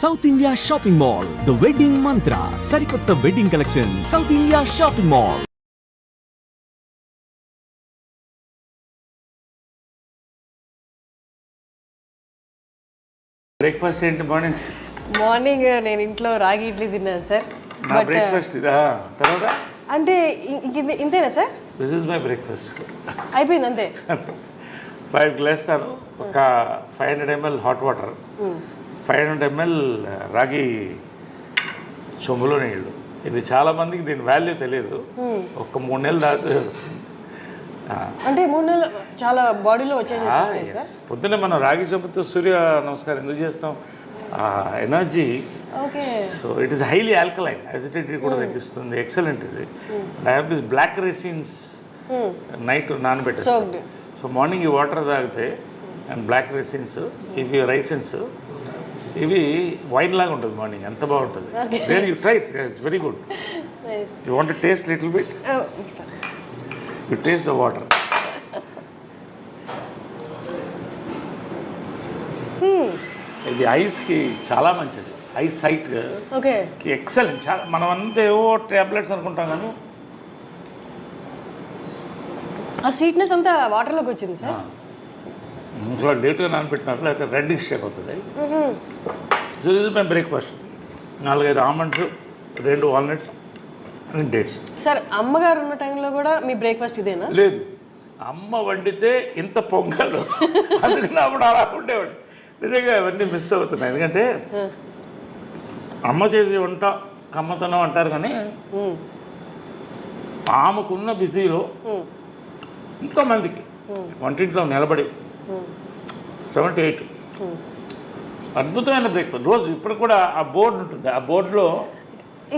South India shopping mall the wedding Mantra సరికొత్త wedding collection South India shopping mall breakfast ఏంటి morning morning నేను ఇంట్లో రాగి ఇడ్లీ తిన్నాను సార్. నా బట్ బ్రేక్ఫాస్ట్ ఇదా? తర్వాత? అంటే ఇ- ఇంక ఇంతే- ఇంతేనా sir? This is my breakfast అయిపోయింది అంతే. ఫైవ్ గ్లాస్తాను ఒక five hundred ML hot water five hundred ML రాగి చెంబులో నీళ్ళు ఇది చాలా మందికి దీని వాల్యూ తెలియదు ఒక మూడు నెలలు దాకా అంటే మూడు నెలలు చాలా బాడీలో సార్? పొద్దున్నే మనం రాగి చెంబుతో సూర్య నమస్కారం ఎందుకు చేస్తాం? Energy. So it is highly alkaline acidity కూడా తగ్గిస్తుంది. ఎక్సలెంట్ ఇది. I have this black raisins night నానబెట్టేస్తాను Soaked. So morning ఈ వాటర్ తాగితే అండ్ బ్లాక్ రెసిన్స్ ఇవి రైసిన్స్ ఇవి వైన్ లాగా ఉంటుంది మార్నింగ్ ఎంత బాగుంటుంది. Then you try it's very good you want taste little bit you taste the water ఇది ఐస్కి చాలా మంచిది. Eyes sight okay. ఎక్సలెంట్. చాలా మనం అంతా ఏవో టాబ్లెట్స్ అనుకుంటాం కానీ. ఆ స్వీట్నెస్ అంతా వాటర్లోకి వచ్చింది సార్? ఇంట్లో లేట్గా నానబెట్టినట్లు అయితే రెడ్డిష్ అయిపోతుంది సో ఇది మేము బ్రేక్ఫాస్ట్ నాలుగైదు ఆల్మండ్స్ రెండు వాల్నట్స్ అండ్ డేట్స్ సార్ అమ్మగారు ఉన్న టైంలో కూడా మీ బ్రేక్ఫాస్ట్ ఇదేనా? లేదు. అమ్మ వండితే ఇంత పొంగలు. అందుకని అప్పుడు అలా ఉండేవాడు. నిజంగా అవన్నీ మిస్ అవుతున్నాయి. ఎందుకంటే అమ్మ చేసే వంట కమ్మతనం అంటారు కానీ. ఆమెకున్న బిజీలో. ఎంతోమందికి వంటింట్లో నిలబడి సెవెంటీ ఎయిట్ అద్భుతమైన బ్రేక్ఫాస్ట్ రోజు ఇప్పుడు కూడా ఆ బోర్డు ఉంటుంది. ఆ బోర్డులో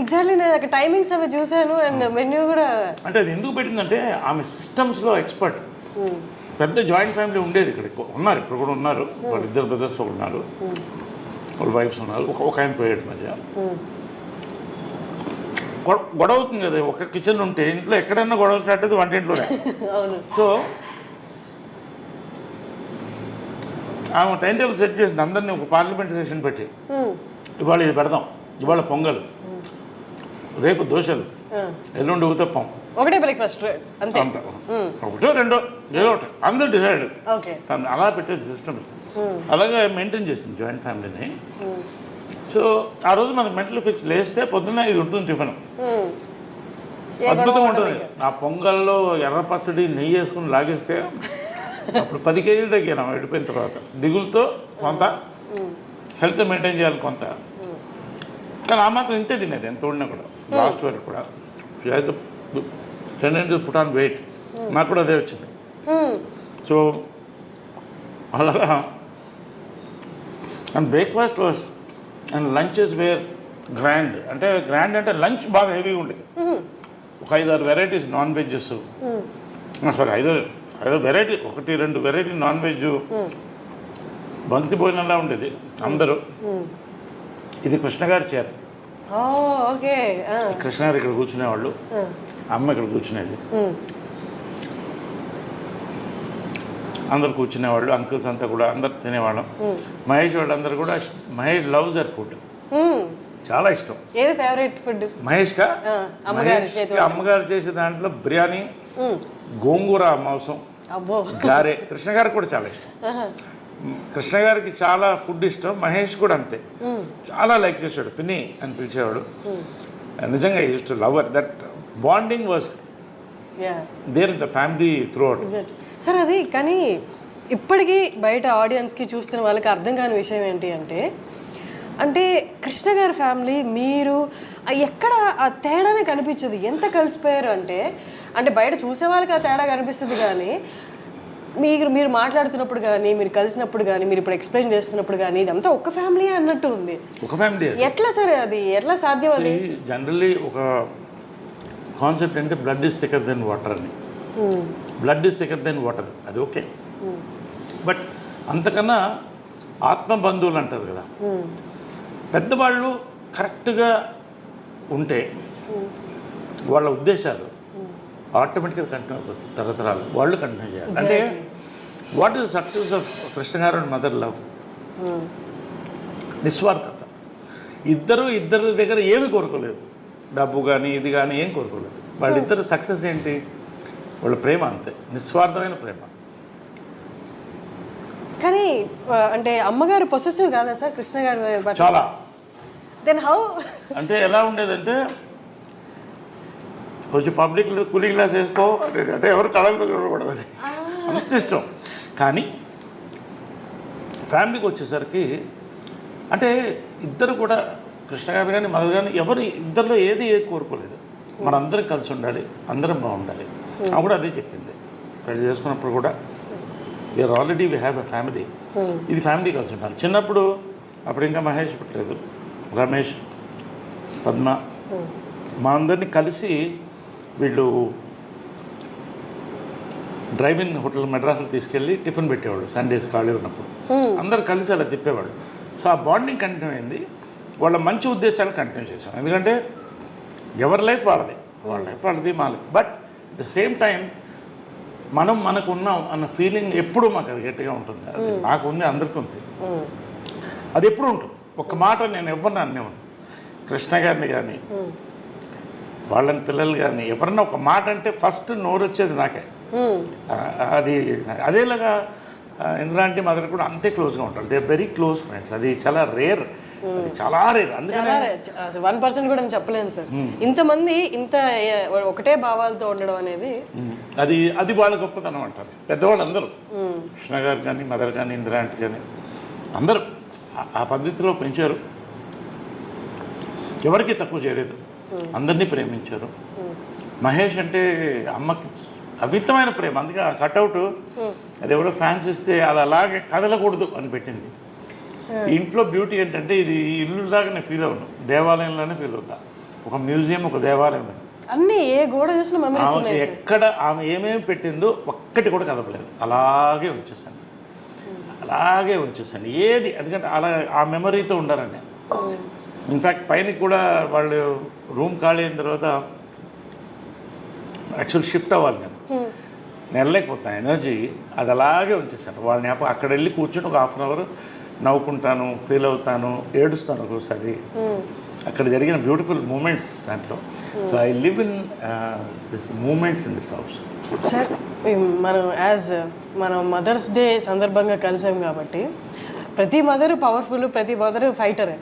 ఎగ్జాక్ట్లీ నేను అక్కడ టైమింగ్స్ అవి చూశాను అండ్ మెన్యూ కూడా అంటే అది ఎందుకు పెట్టిందంటే ఆమె సిస్టమ్స్లో ఎక్స్పర్ట్ పెద్ద జాయింట్ ఫ్యామిలీ ఉండేది ఇక్కడ. ఉన్నారు ఇప్పుడు కూడా ఉన్నారు. వాళ్ళ ఇద్దరు బ్రదర్స్ ఉన్నారు. వాళ్ళ వైఫ్స్ ఉన్నారు. ఒక ఒక ఆయన పోయాడు మధ్య. గొడవ అవుతుంది కదా. ఒక కిచెన్ ఉంటే ఇంట్లో ఎక్కడైనా గొడవ స్టార్ట్ అయితే వంటింట్లోనే. సో ఆమె టైం టేబుల్ సెట్ చేసింది అందరినీ ఒక పార్లమెంట్ సెషన్ పెట్టి. ఇవాళ ఇది పెడదాం. ఇవాళ పొంగల్. రేపు దోశలు. ఎల్లుండి ఉతప్పం ఒకటే బ్రేక్ఫాస్ట్ అంతే. ఒకటో రెండో ఏదో ఒకటి. అందరూ డిసైడ్ తను అలా పెట్టేది సిస్టమ్ అలాగే మెయింటైన్ చేసింది జాయింట్ ఫ్యామిలీని సో ఆ రోజు మనకి మెంటల్ ఫిక్స్ లేస్తే పొద్దున్న ఇది ఉంటుంది టిఫిన్ అద్భుతంగా ఉంటుంది. ఆ పొంగల్లో ఎర్ర పచ్చడి నెయ్యి వేసుకుని లాగేస్తే అప్పుడు పది కేజీలు తగ్గాను వెళ్ళిపోయిన తర్వాత. దిగులతో కొంత. హెల్త్ మెయింటైన్ చేయాలి కొంత. కానీ ఆ మాత్రం ఇంతే తినేది ఎంత ఉండినా కూడా. లాస్ట్ వరకు కూడా. Tend to put on weight. నాకు కూడా అదే వచ్చింది. సో అలాగా and breakfast was and lunches were grand. అంటే గ్రాండ్ అంటే లంచ్ బాగా హెవీగా ఉండేది. ఒక ఐదారు వెరైటీస్ నాన్ వెజ్జెస్. సారీ ఐదు ఐదు వెరైటీ ఒకటి రెండు వెరైటీ నాన్ వెజ్ బంతి భోజనంలా ఉండేది అందరూ. ఇది కృష్ణ గారి చీర. Oh okay. ఆ. కృష్ణ గారు ఇక్కడ కూర్చునేవాళ్ళు. అమ్మ ఇక్కడ కూర్చునేది. అందరు కూర్చునేవాళ్ళు అంకుల్స్ అంతా కూడా అందరు తినేవాళ్ళం. మహేష్ వాళ్ళందరూ కూడా మహేష్ లవ్స్ అర్ ఫుడ్. చాలా ఇష్టం. ఏది ఫేవరెట్ ఫుడ్? మహేష్కా? ఆ, అమ్మగారి చేసే దాంట్లో బిర్యానీ గోంగూర మాంసం. గారె కృష్ణ గారికి కూడా చాలా ఇష్టం. కృష్ణ గారికి చాలా ఫుడ్ ఇష్టం మహేష్ కూడా అంతే. చాలా లైక్ చేశాడు పిన్ని అని పిలిచేవాడు. నిజంగా used to lover that bonding was ya there the family throughout sir అది కానీ ఇప్పటికీ బయట ఆడియన్స్కి చూస్తున్న వాళ్ళకి అర్థం కాని విషయం ఏంటి అంటే అంటే కృష్ణ గారి ఫ్యామిలీ మీరు ఎక్కడ ఆ తేడానే కనిపించదు. ఎంత కలిసిపోయారు అంటే అంటే బయట చూసే వాళ్ళకి ఆ తేడా కనిపిస్తుంది కానీ మీరు మీరు మాట్లాడుతున్నప్పుడు కానీ మీరు కలిసినప్పుడు కానీ మీరు ఇప్పుడు ఎక్స్ప్లెయిన్ చేస్తున్నప్పుడు కానీ ఇదంతా ఒక్క ఫ్యామిలీ అన్నట్టు ఉంది. ఒక ఫ్యామిలీ ఎట్లా సరే అది? ఎట్లా సాధ్యం అది? జనరల్లీ ఒక కాన్సెప్ట్ అంటే blood is thicker than water అని. Blood is thicker than water అది ఓకే. బట్ అంతకన్నా ఆత్మ బంధువులు అంటారు కదా. పెద్దవాళ్ళు కరెక్ట్గా ఉంటే వాళ్ళ ఉద్దేశాలు ఆటోమేటిక్గా కంటిన్యూ అయిపోతుంది తరతరాలు. వాళ్ళు కంటిన్యూ చేయాలి. అంటే what is success of Krishna గారు అండ్ మదర్ లవ్? నిస్వార్థత. ఇద్దరు ఇద్దరి దగ్గర ఏమీ కోరుకోలేదు. డబ్బు కానీ ఇది కానీ ఏం కోరుకోలేదు. వాళ్ళిద్దరు సక్సెస్ ఏంటి? వాళ్ళ ప్రేమ అంతే. నిస్వార్థమైన ప్రేమ. కానీ అంటే అమ్మగారు పొసెసివ్ కాదా సార్? కృష్ణ గారు చాలా. దెన్ హౌ అంటే ఎలా ఉండేదంటే కొంచెం పబ్లిక్ కూలింగ్ గ్లాస్ వేసుకో. అంటే ఎవరు కళలతో చూడకూడదు. అది. అంత ఇష్టం. కానీ ఫ్యామిలీకి వచ్చేసరికి అంటే ఇద్దరు కూడా కృష్ణ గారు కానీ మదర్ కానీ ఎవరు ఇద్దరిలో ఏది ఏది కోరుకోలేదు. మనందరం కలిసి ఉండాలి అందరం బాగుండాలి. ఆమె కూడా అదే చెప్పింది. పెళ్ళి చేసుకున్నప్పుడు కూడా we are already we have a family ఇది ఫ్యామిలీ కలిసి ఉండాలి. చిన్నప్పుడు అప్పుడు ఇంకా మహేష్ పుట్టలేదు. రమేష్ పద్మ మా అందరినీ కలిసి వీళ్ళు డ్రైవింగ్ హోటల్ మెడ్రాస్లో తీసుకెళ్ళి టిఫిన్ పెట్టేవాళ్ళు సండేస్ ఖాళీ ఉన్నప్పుడు. అందరు కలిసి అలా తిప్పేవాళ్ళు. సో ఆ బాండింగ్ కంటిన్యూ అయింది. వాళ్ళ మంచి ఉద్దేశాలు కంటిన్యూ చేసాం ఎందుకంటే ఎవరి లైఫ్ వాళ్ళది. వాళ్ళ లైఫ్ వాళ్ళది మా life but the same time మనం మనకు ఉన్నాం అన్న ఫీలింగ్ ఎప్పుడూ మాకు అది గట్టిగా ఉంటుంది. అది నాకు ఉంది అందరికీ ఉంది. అది ఎప్పుడు ఉంటుంది? ఒక మాట నేను ఎవరిని అనేవాడు కృష్ణ గారిని కానీ వాళ్ళని పిల్లలు కానీ ఎవరన్నా ఒక మాట అంటే ఫస్ట్ నోరు వచ్చేది నాకే అది అదేలాగా ఇంద్రాంటి మదర్ కూడా అంతే క్లోజ్గా ఉంటారు. దే వెరీ క్లోజ్ ఫ్రెండ్స్ అది చాలా రేర్ అది చాలా రేర్ అందుకని వన్ పర్సెంట్ కూడా నేను చెప్పలేను సార్. ఇంతమంది ఇంత ఒకటే భావాలతో ఉండడం అనేది అది అది వాళ్ళ గొప్పతనం అంటారు. పెద్దవాళ్ళు అందరూ కృష్ణ గారు కానీ మదర్ కానీ ఇంద్రాంటి కానీ అందరూ ఆ- ఆ పద్ధతిలో పెంచారు. ఎవరికి తక్కువ చేయలేదు. అందరినీ ప్రేమించారు. మహేష్ అంటే అమ్మకి అమితమైన ప్రేమ. అందుకే ఆ కట్అవుట్ అది ఎవరో ఫ్యాన్స్ ఇస్తే అది అలాగే కదలకూడదు అని పెట్టింది. ఈ ఇంట్లో బ్యూటీ ఏంటంటే ఇది ఇల్లు లాగా నేను ఫీల్ అవును దేవాలయంలోనే ఫీల్ అవుతా. ఒక మ్యూజియం ఒక దేవాలయం అన్ని ఏ గోడ చూసిన మెమరీస్ ఎక్కడ ఆమె ఏమేమి పెట్టిందో ఒక్కటి కూడా కదపలేదు. అలాగే ఉంచేసాను అలాగే ఉంచేసాను ఏది? ఎందుకంటే అలా ఆ మెమరీతో ఉండాలని. ఇన్ఫ్యాక్ట్ పైన కూడా వాళ్ళు రూమ్ ఖాళీ అయిన తర్వాత యాక్చువల్ షిఫ్ట్ అవ్వాలి నేను వెళ్ళలేకపోతాను ఎనర్జీ అది అలాగే ఉంచేసాను వాళ్ళ జ్ఞాపకం అక్కడ వెళ్ళి కూర్చొని ఒక హాఫ్ అన్ అవర్ నవ్వుకుంటాను ఫీల్ అవుతాను ఏడుస్తాను ఒక్కోసారి. అక్కడ జరిగిన బ్యూటిఫుల్ మూమెంట్స్ దాంట్లో. I live in this moments in this house sir మనం యాజ్ మనం మదర్స్ డే సందర్భంగా కలిసాం కాబట్టి ప్రతి మదర్ పవర్ఫుల్ ప్రతి మదర్ ఫైటరే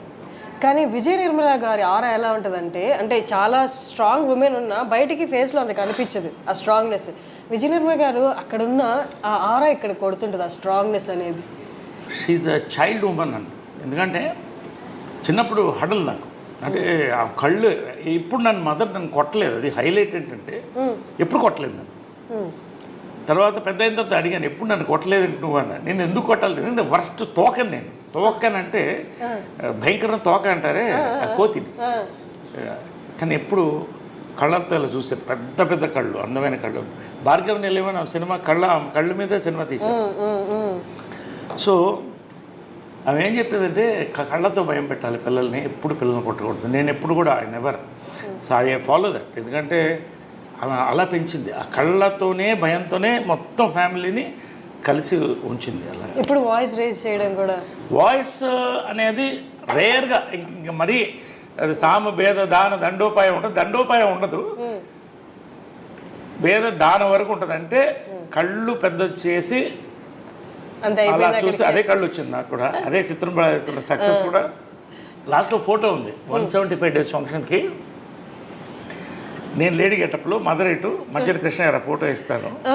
కానీ విజయ నిర్మల గారి ఆరా ఎలా ఉంటుందంటే అంటే చాలా స్ట్రాంగ్ ఉమెన్ ఉన్న బయటికి ఫేస్లో అంత కనిపించదు ఆ స్ట్రాంగ్నెస్ విజయ నిర్మల గారు అక్కడున్న ఆ ఆరా ఇక్కడ కొడుతుంటుంది ఆ స్ట్రాంగ్నెస్ అనేది. షీఈ్ అ చైల్డ్ ఉమెన్ అండి ఎందుకంటే చిన్నప్పుడు హడల్ నాకు. అంటే ఆ కళ్ళు ఇప్పుడు నన్ను మదర్ నన్ను కొట్టలేదు. అది హైలైట్ ఏంటంటే ఎప్పుడు కొట్టలేదు నన్ను. తర్వాత పెద్ద అయిన తర్వాత అడిగాను ఎప్పుడు నన్ను కొట్టలేదు నువ్వు? అన్న. నేను ఎందుకు కొట్టాలి? నేను ఫస్ట్ తోకను నేను. తోకనంటే భయంకరం తోక అంటారే ఆ కోతిని. కానీ ఎప్పుడు కళ్ళతో చూసే పెద్ద పెద్ద కళ్ళు అందమైన కళ్ళు. భార్గవ్ నిలవని సినిమా కళ్ళ కళ్ళ మీద సినిమా తీశాను సో ఆమె ఏం చెప్పేదంటే కళ్ళతో భయం పెట్టాలి పిల్లల్ని ఎప్పుడు పిల్లల్ని కొట్టకూడదు. నేను ఎప్పుడు కూడా I never so I follow that ఎందుకంటే ఆమె అలా పెంచింది. ఆ కళ్ళతోనే భయంతోనే మొత్తం ఫ్యామిలీని కలిసి ఉంచింది అలా. ఇప్పుడు వాయిస్ రేజ్ చేయడం కూడా. వాయిస్ అనేది రేర్గా ఇంక మరీ అది సామ భేద దాన దండోపాయం ఉంటుంది. దండోపాయం ఉండదు. భేద దాన వరకు ఉంటుంది. అంటే కళ్ళు పెద్ద చేసి అలా చూస్తే అదే కళ్ళు వచ్చింది నాకు కూడా. అదే చిత్రం సక్సెస్ కూడా. లాస్ట్లో ఫోటో ఉంది. వన్ సెవెంటీ ఫైవ్ డేస్ ఫంక్షన్కి. నేను లేడీ గెటప్లో మదర్ ఇటు మధ్యన కృష్ణ గారు ఫోటో ఇస్తాను.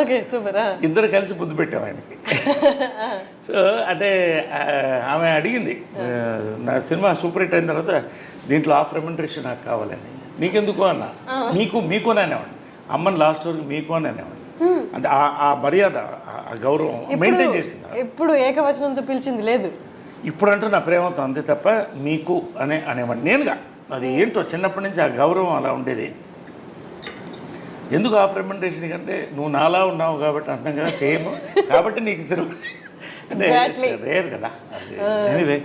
ఇద్దరు కలిసి బుద్ధి పెట్టాం ఆయనకి. సో అంటే ఆమె అడిగింది నా సినిమా సూపర్ హిట్ అయిన తర్వాత దీంట్లో ఆఫ్ రెమండరేషన్ నాకు కావాలని. నీకెందుకు అన్న? మీకు మీకు అని అనేవాడు. అమ్మని లాస్ట్ వరకు మీకు అని అనేవాడు. అంటే ఆ- ఆ మర్యాద ఆ- గౌరవం మెయింటైన్ చేసింది ఇప్పుడు ఏకవచనంతో పిలిచింది లేదు. ఇప్పుడంటూ నా ప్రేమతో అంతే తప్ప మీకు అనే అనేవాడు. నేనుగా అది ఏంటో చిన్నప్పటి నుంచి ఆ గౌరవం అలా ఉండేది. ఎందుకు ఆఫ్ రెమండేషన్ కంటే నువ్వు నాలా ఉన్నావు కాబట్టి అందంగా సేమ్ కాబట్టి నీకు సినిమా అంటే. రేర్ కదా ఎనీవే